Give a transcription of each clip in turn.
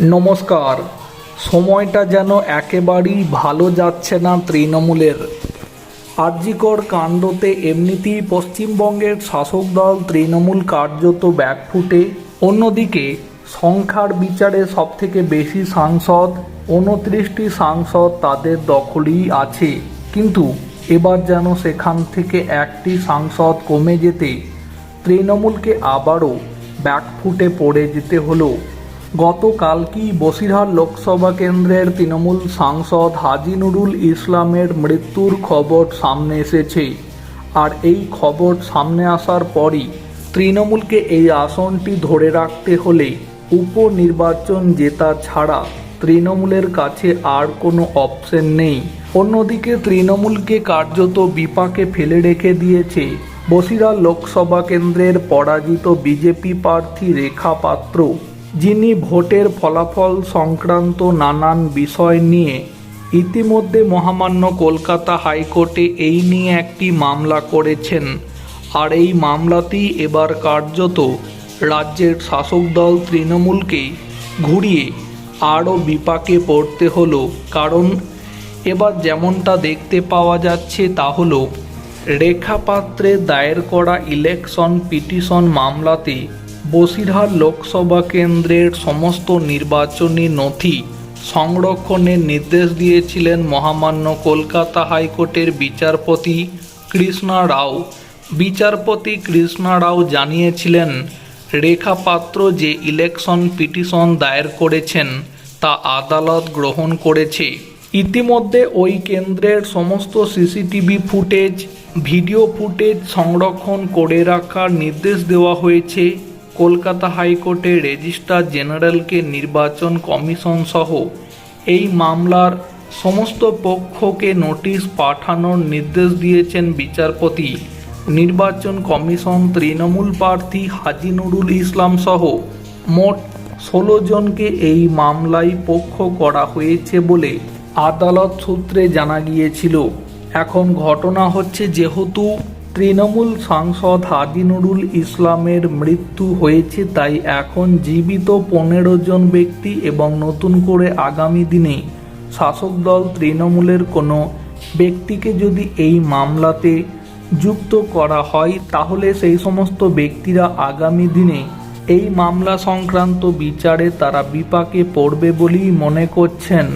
নমস্কার। সময়টা যেন একেবারেই ভালো যাচ্ছে না তৃণমূলের। আর্যিকর কাণ্ডতে এমনিতেই পশ্চিমবঙ্গের শাসক দল তৃণমূল কার্যত ব্যাকফুটে। অন্যদিকে সংখ্যার বিচারে সবথেকে বেশি সাংসদ, উনত্রিশটি সাংসদ তাদের দখলেই আছে। কিন্তু এবার যেন সেখান থেকে একটি সাংসদ কমে যেতে, তৃণমূলকে আবারও ব্যাকফুটে পড়ে যেতে হলো। গতকালকেই বসিরহাট লোকসভা কেন্দ্রের তৃণমূল সাংসদ হাজি নুরুল ইসলামের মৃত্যুর খবর সামনে এসেছে। আর এই খবর সামনে আসার পরই তৃণমূলকে এই আসনটি ধরে রাখতে হলে উপনির্বাচন জেতা ছাড়া তৃণমূলের কাছে আর কোনো অপশন নেই। অন্যদিকে তৃণমূলকে কার্যত বিপাকে ফেলে রেখে দিয়েছে বসিরহাট লোকসভা কেন্দ্রের পরাজিত বিজেপি প্রার্থী রেখা পাত্র। যিনি ভোটের ফলাফল সংক্রান্ত নানান বিষয় নিয়ে ইতিমধ্যে মহামান্য কলকাতা হাইকোর্টে এই নিয়ে একটি মামলা করেছেন। আর এই মামলাতেই এবার কার্যত রাজ্যের শাসক দল তৃণমূলকে ঘুরিয়ে আরও বিপাকে পড়তে হলো। কারণ এবার যেমনটা দেখতে পাওয়া যাচ্ছে তা হলো রেখা পাত্রে দায়ের করা ইলেকশন পিটিশন মামলাতে বসিরহাট লোকসভা কেন্দ্রের সমস্ত নির্বাচনী নথি সংরক্ষণের নির্দেশ দিয়েছিলেন মহামান্য কলকাতা হাইকোর্টের বিচারপতি কৃষ্ণা রাও। বিচারপতি কৃষ্ণা রাও জানিয়েছিলেন রেখা পাত্র যে ইলেকশন পিটিশন দায়ের করেছেন, তা আদালত গ্রহণ করেছে। ইতিমধ্যে ওই কেন্দ্রের সমস্ত সিসিটিভি ফুটেজ, ভিডিও ফুটেজ সংরক্ষণ করে রাখার নির্দেশ দেওয়া হয়েছে। কলকাতা হাইকোর্টে রেজিস্ট্রার জেনারেলকে নির্বাচন কমিশন সহ এই মামলার সমস্ত পক্ষকে নোটিশ পাঠানোর নির্দেশ দিয়েছেন বিচারপতি। নির্বাচন কমিশন তৃণমূল প্রার্থী হাজি নুরুল ইসলাম সহ মোট ষোলো জনকে এই মামলায় পক্ষ করা হয়েছে বলে আদালত সূত্রে জানা গিয়েছিল। এখন ঘটনা হচ্ছে যেহেতু তৃণমূল সাংসদ হাজি নুরুল ইসলামের মৃত্যু হয়েছে, তাই এখন জীবিত পনেরো জন ব্যক্তি এবং নতুন করে আগামী দিনে শাসক দল তৃণমূলের কোনো ব্যক্তিকে যদি এই মামলাতে যুক্ত করা হয়, তাহলে সেই সমস্ত ব্যক্তিরা আগামী দিনে এই মামলা সংক্রান্ত বিচারে তারা বিপাকে পড়বে বলেই মনে করছেন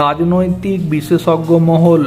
রাজনৈতিক বিশেষজ্ঞ মহল।